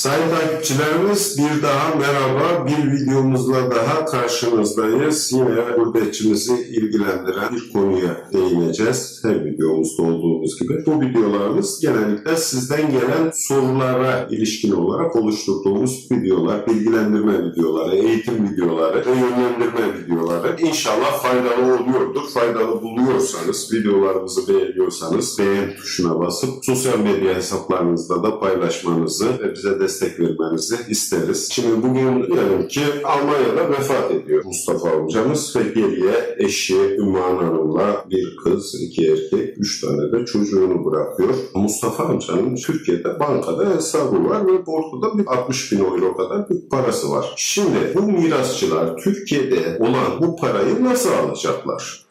Sayın takipçilerimiz bir daha merhaba. Bir videomuzla daha karşınızdayız. Yine gurbetçimizi ilgilendiren bir konuya değineceğiz. Her videomuzda olduğumuz gibi. Bu videolarımız genellikle sizden gelen sorulara ilişkin olarak oluşturduğumuz videolar, bilgilendirme videoları, eğitim videoları ve yönlendirme videoları. İnşallah faydalı oluyordur. Faydalı buluyorsanız, videolarımızı beğeniyorsanız beğen tuşuna basıp sosyal medya hesaplarınızda da paylaşmanızı ve bize destek vermenizi isteriz. Şimdi bugün diyelim ki Almanya'da vefat ediyor Mustafa amcamız ve geriye eşi Ümran Hanım'la bir kız, iki erkek, üç tane de çocuğunu bırakıyor. Mustafa amcanın Türkiye'de bankada hesabı var ve ortada bir 60 bin euro kadar bir parası var. Şimdi bu mirasçılar Türkiye'de olan bu parayı nasıl alacaklar?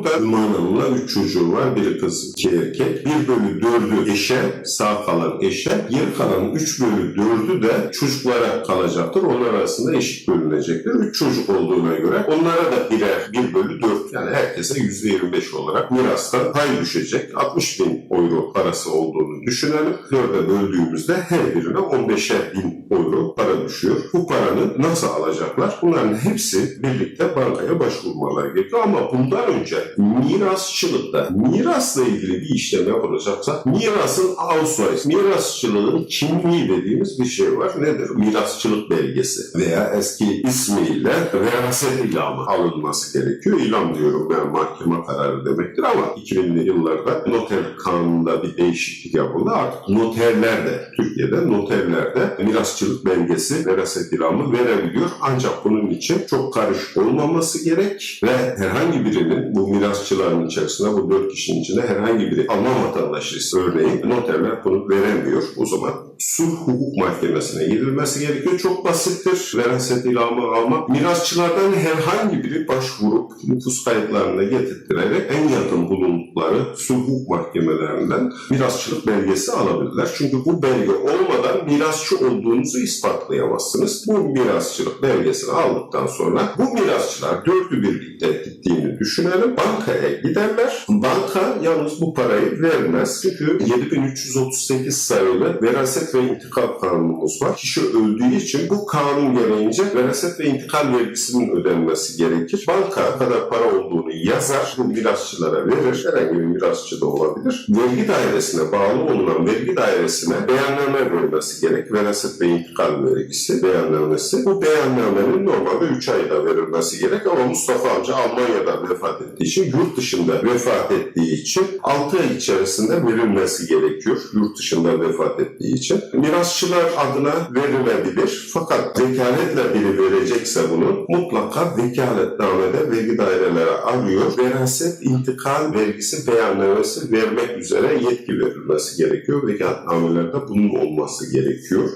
Burada Ümran Hanım'la üç çocuğu var. Biri kız, iki erkek. Bir bölü dördü eşe, sağ kalan eşe. Geri kalan üç bölü dördü de çocuklara kalacaktır. Onlar arasında eşit bölünecektir. Üç çocuk olduğuna göre onlara da birer bir bölü dört yani herkese yüzde yirmi beş olarak mirastan pay düşecek. 60 bin euro parası olduğunu düşünelim. Dörde böldüğümüzde her birine 15'er bin euro para düşüyor. Bu paranı nasıl alacaklar? Bunların hepsi birlikte bankaya başvurmaları gerekiyor ama bundan önce mirasçılıkta mirasla ilgili bir işlem yapılacaksa mirasın Ausweis, mirasçılığın kimliği dediğimiz bir şey var. Nedir? Mirasçılık belgesi veya eski ismiyle veraset ilamı alınması gerekiyor. İlam diyorum ben mahkeme kararı demektir ama 2000'li yıllarda noter kanununda bir değişiklik yapıldı. Artık noterler de Türkiye'de noterler de mirasçılık belgesi, veraset ilamı verebiliyor. Ancak bunun için çok karışık olmaması gerek ve herhangi birinin bu mirasçıların içerisinde bu dört kişinin içinde herhangi biri Alman vatandaşıysa örneğin noterler bunu veremiyor. O zaman sulh hukuk mahkemesine gidilmesi gerekiyor. Çok basittir. Veraset ilamı almak. Mirasçılardan herhangi biri başvurup nüfus kayıtlarına getirtirerek en yakın bulundukları sulh hukuk mahkemelerinden mirasçılık belgesi alabilirler. Çünkü bu belge olmadan mirasçı olduğunuzu ispatlayamazsınız. Bu mirasçılık belgesini aldıktan sonra bu mirasçılar dördü birlikte gittiğini düşünelim. Bankaya giderler. Banka yalnız bu parayı vermez. Çünkü 7338 sayılı veraset ve intikal kanunumuz var. Kişi öldüğü için bu kanun gereğince veraset ve intikal vergisinin ödenmesi gerekir. Banka kadar para olduğunu yazar, bu mirasçılara verir. Herhangi bir mirasçı da olabilir. Vergi dairesine bağlı olunan vergi dairesine beyanname vermesi gerek. Veraset ve intikal vergisi beyannamesi. Bu beyannamenin normalde 3 ayda verilmesi gerek ama Mustafa amca Almanya'da vefat ettiği için, yurt dışında vefat ettiği için 6 ay içerisinde verilmesi gerekiyor. Yurt dışında vefat ettiği için. Mirasçılar adına verilebilir. Fakat vekaletle biri verecekse bunu mutlaka vekaletnamede vergi daireleri arıyor. Veraset intikal vergisi beyannamesi vermek üzere yetki verilmesi gerekiyor. Vekaletnamelerde bunun olması gerekiyor.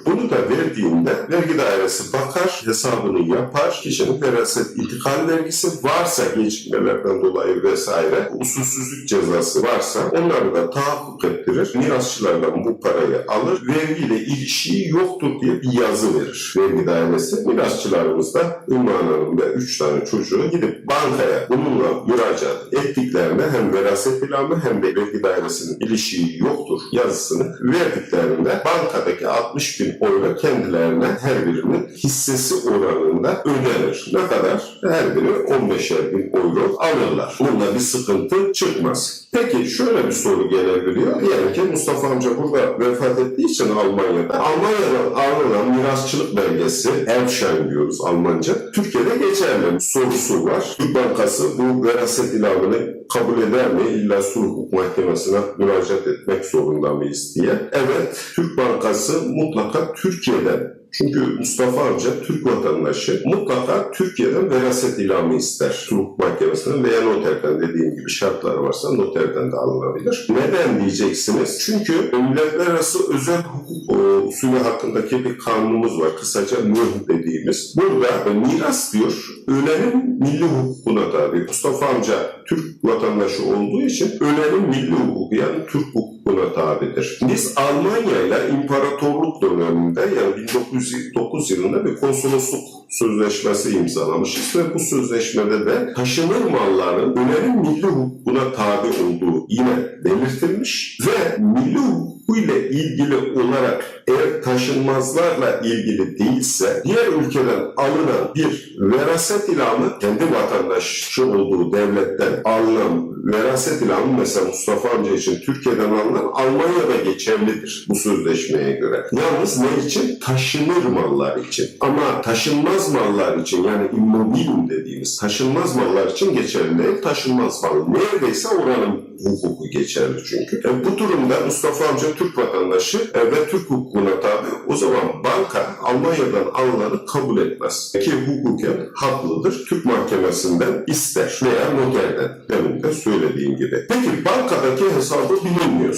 Bunu da verdiğinde vergi dairesi bakar, hesabını yapar. Kişinin veraset intikal vergisi varsa gecikmelerden dolayı vesaire usulsüzlük cezası varsa onları da tahakkuk ettirir. Mirasçılardan bu parayı alır. Vergiyle ilişiği yoktur diye bir yazı verir vergi dairesi. Mirasçılarımız da Ümmü Hanım ve üç tane çocuğu gidip bankaya bununla müracaat ettiklerinde hem veraset ilamı hem de vergi dairesinin ilişiği yoktur yazısını verdiklerinde bankadaki 60 bin euro kendilerine her birinin hissesi oranında ödenir. Ne kadar? Her biri 15'er bin euro alırlar. Bunda bir sıkıntı çıkmaz. Peki şöyle bir soru gelebiliyor. Diyelim ki Mustafa amca burada vefat ettiği için Almanya'da Almanya'dan alınan mirasçılık belgesi Erbschein diyoruz Almanca. Türkiye'de geçerli sorusu var. Türk Bankası bu veraset ilamını kabul eder mi? İlla sulh hukuk mahkemesine müracaat etmek zorunda mıyız diye. Evet, Türk Bankası mutlaka Türkiye'den çünkü Mustafa amca Türk vatandaşı mutlaka Türkiye'den veraset ilamı ister. Sulh mahkemesinden veya noterden dediğim gibi şartları varsa noterden de alınabilir. Neden diyeceksiniz? Çünkü milletler arası özel hukuk e, usulü hakkındaki bir kanunumuz var. Kısaca müh dediğimiz. Burada e, miras diyor, ölenin milli hukukuna tabi. Mustafa amca Türk vatandaşı olduğu için ölenin milli hukuku yani Türk hukuku hukukuna tabidir. Biz Almanya ile imparatorluk döneminde yani 1909 yılında bir konsolosluk sözleşmesi imzalamışız ve bu sözleşmede de taşınır malların ülkenin milli hukukuna tabi olduğu yine belirtilmiş ve milli hukuku ile ilgili olarak eğer taşınmazlarla ilgili değilse diğer ülkeden alınan bir veraset ilamı kendi vatandaşı olduğu devletten alınan veraset ilamı mesela Mustafa amca için Türkiye'den alınan Almanya'da geçerlidir bu sözleşmeye göre. Yalnız ne için? Taşınır mallar için. Ama taşınmaz mallar için yani immobilium dediğimiz taşınmaz mallar için geçerli değil. Taşınmaz mal neredeyse oranın hukuku geçerli çünkü. E, bu durumda Mustafa amca Türk vatandaşı e, ve Türk hukukuna tabi o zaman banka Almanya'dan alınanı kabul etmez. Ki hukuken haklıdır. Türk mahkemesinden ister veya noterden demin de söylediğim gibi. Peki bankadaki hesabı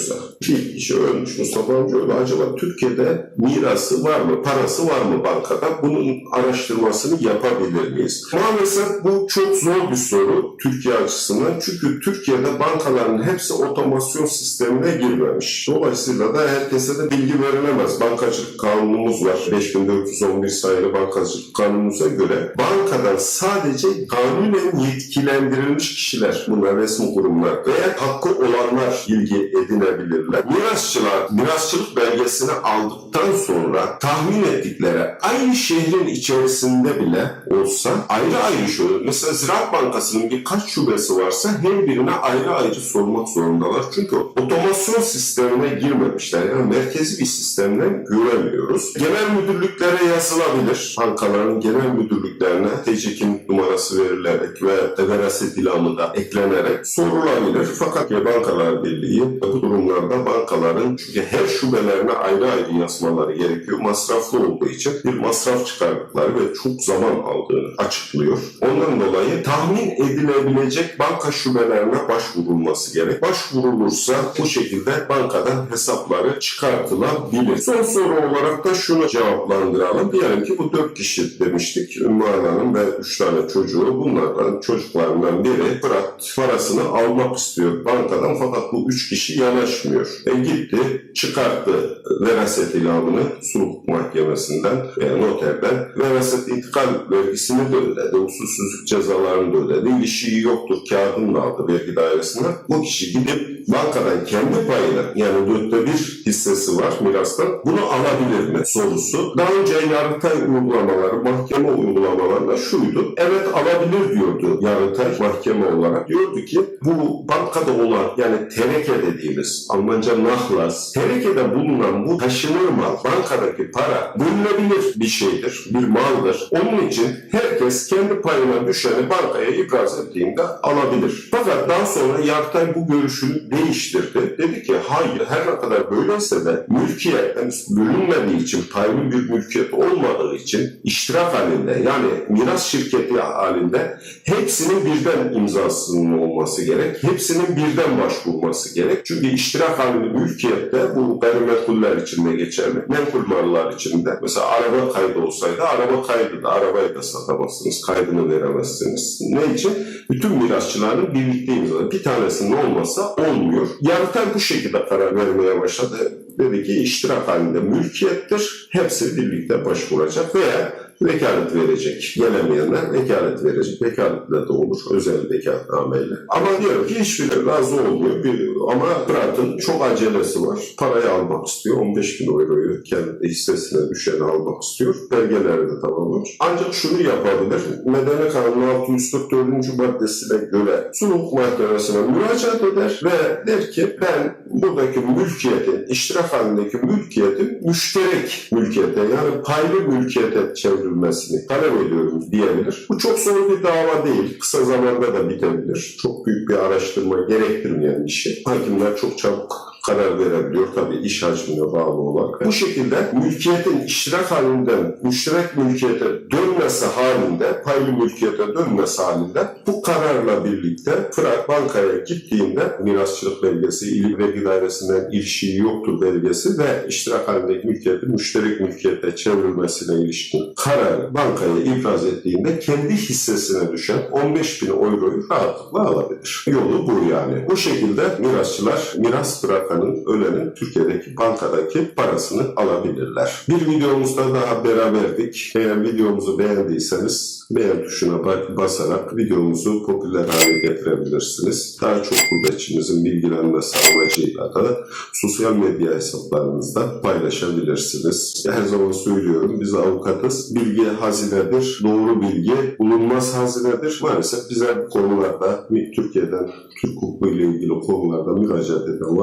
bilinmiyorsa bir kişi ölmüş Mustafa amca öyle acaba Türkiye'de mirası var mı, parası var mı bankada? Bunun araştırmasını yapabilir miyiz? Maalesef bu çok zor bir soru Türkiye açısından. Çünkü Türkiye'de bankaların hepsi otomasyon sistemine girmemiş. Dolayısıyla da herkese de bilgi verilemez. Bankacılık kanunumuz var. 5411 sayılı bankacılık kanunumuza göre bankadan sadece kanunen yetkilendirilmiş kişiler, bunlar resmi kurumlar veya hakkı olanlar ilgi edinebilirler. Mirasçılar mirasçılık belgesini aldıktan sonra tahmin ettikleri aynı şehrin içerisinde bile olsa ayrı ayrı şöyle. Mesela Ziraat Bankası'nın birkaç şubesi varsa her birine ayrı ayrı sormak zorundalar. Çünkü otomasyon sistemine girmemişler. Yani merkezi bir sistemden göremiyoruz. Genel müdürlüklere yazılabilir. Bankaların genel müdürlüklerine tecekin numarası verilerek ve veraset ilamı da eklenerek sorulabilir. Fakat Bankalar Birliği bu durumlarda bankaların çünkü her şubelerine ayrı ayrı yazmaları gerekiyor. Masraflı olduğu için bir masraf çıkardıkları ve çok zaman aldığını açıklıyor. Ondan dolayı tahmin edilebilecek banka şubelerine başvurulması gerek. Başvurulursa bu şekilde bankadan hesapları çıkartılabilir. Son soru olarak da şunu cevaplandıralım. Diyelim ki bu dört kişi demiştik. Ümmü ve üç tane çocuğu. Bunlardan çocuklarından biri Fırat parasını almak istiyor bankadan fakat bu üç kişi yanaşmıyor. E gitti çıkarttı veraset ilamını sulh mahkemesinden veya noterden veraset intikal vergisini de ödedi. Usulsüzlük cezalarını da ödedi. İlişiği yoktur kağıdını da aldı vergi dairesinden. Bu kişi gidip bankadan kendi payını yani dörtte bir hissesi var mirastan bunu alabilir mi sorusu. Daha önce Yargıtay uygulamaları, mahkeme uygulamalarında şuydu. Evet alabilir diyordu Yargıtay mahkeme olarak. Diyordu ki bu bankada olan yani tereke dediğimiz Almanca nahlas terekede bulunan bu taşınır mal bankadaki para bölünebilir bir şeydir, bir maldır. Onun için herkes kendi payına düşeni bankaya ibraz ettiğinde alabilir. Fakat daha sonra Yargıtay bu görüşünü değiştirdi. Dedi ki hayır her ne kadar böyleyse de mülkiyet henüz bölünmediği için paylı bir mülkiyet olmadığı için iştirak halinde yani miras şirketi halinde hepsinin birden imzasının olması gerek. Hepsinin birden başvurması gerek. Çünkü iştirak halinde mülkiyette bu gayrimenkuller içinde geçerli. Menkul mallar içinde mesela araba kaydı olsaydı araba kaydı da arabayı da satamazsınız. Kaydını veremezsiniz. Ne için? Bütün mirasçıların birlikte imzalı. Bir tanesinin olmasa olmuyor. Yargıtay bu şekilde karar vermeye başladı. Dedi ki iştirak halinde mülkiyettir. Hepsi birlikte başvuracak veya vekalet verecek. Gelemeyenler vekalet verecek. Vekaletle de olur. Özel vekaletnameyle. Ama diyor ki hiçbiri razı olmuyor. Bir, ama Fırat'ın çok acelesi var. Parayı almak istiyor. 15 bin euroyu kendi hissesine düşeni almak istiyor. Belgeleri de tamamlamış. Ancak şunu yapabilir. Medeni Kanunu 644. maddesine göre sulh mahkemesine müracaat eder ve der ki ben buradaki mülkiyetin, iştirak halindeki mülkiyetin müşterek mülkiyete yani paylı mülkiyete çevrilmesini talep ediyorum diyebilir. Bu çok zor bir dava değil. Kısa zamanda da bitebilir. Çok büyük bir araştırma gerektirmeyen bir şey. Hakimler çok çabuk karar verebiliyor tabii iş hacmine bağlı olarak. Bu şekilde mülkiyetin iştirak halinden müşterek mülkiyete dönmesi halinde, paylı mülkiyete dönmesi halinde bu kararla birlikte Fırat bankaya gittiğinde mirasçılık belgesi, il vergi dairesinden ilişiği yoktur belgesi ve iştirak halindeki mülkiyetin müşterek mülkiyete çevrilmesine ilişkin kararı bankaya ibraz ettiğinde kendi hissesine düşen 15 bin euroyu rahatlıkla alabilir. Yolu bu yani. Bu şekilde mirasçılar miras bırakan Amerika'nın ölenin Türkiye'deki bankadaki parasını alabilirler. Bir videomuzda daha beraberdik. Eğer videomuzu beğendiyseniz beğen tuşuna ba- basarak videomuzu popüler hale getirebilirsiniz. Daha çok gurbetçinizin bilgilenmesi amacıyla da sosyal medya hesaplarınızda paylaşabilirsiniz. Her zaman söylüyorum biz avukatız. Bilgi hazinedir. Doğru bilgi bulunmaz hazinedir. Maalesef bize bu konularda Türkiye'den Türk hukuku ile ilgili konularda müracaat eden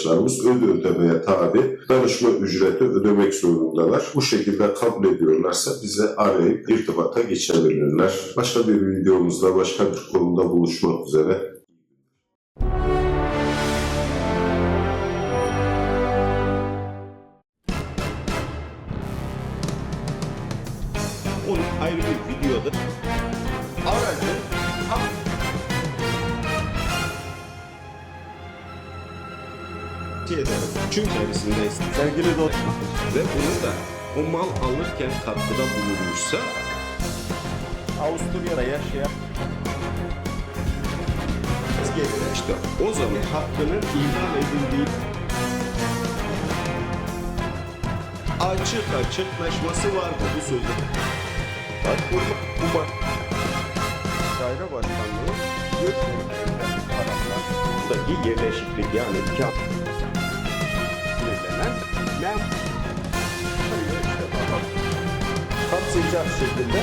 vatandaşlarımız ödemeye tabi danışma ücreti ödemek zorundalar. Bu şekilde kabul ediyorlarsa bize arayıp irtibata geçebilirler. Başka bir videomuzda başka bir konuda buluşmak üzere. Onu ayrı bir videoda aracı tam şeyden çünkü içerisindeyiz. Sevgili dostlar, Ve bunu da o mal alırken katkıda bulunmuşsa Avusturya'da yaşayan işte o zaman hakkının ihlal edildiği açık açıklaşması vardı bu sözün. Bak bu, bu bak daire başkanlığı Gökmen'in tarafından buradaki yerleşiklik yani iki işte daha kapsayacak şekilde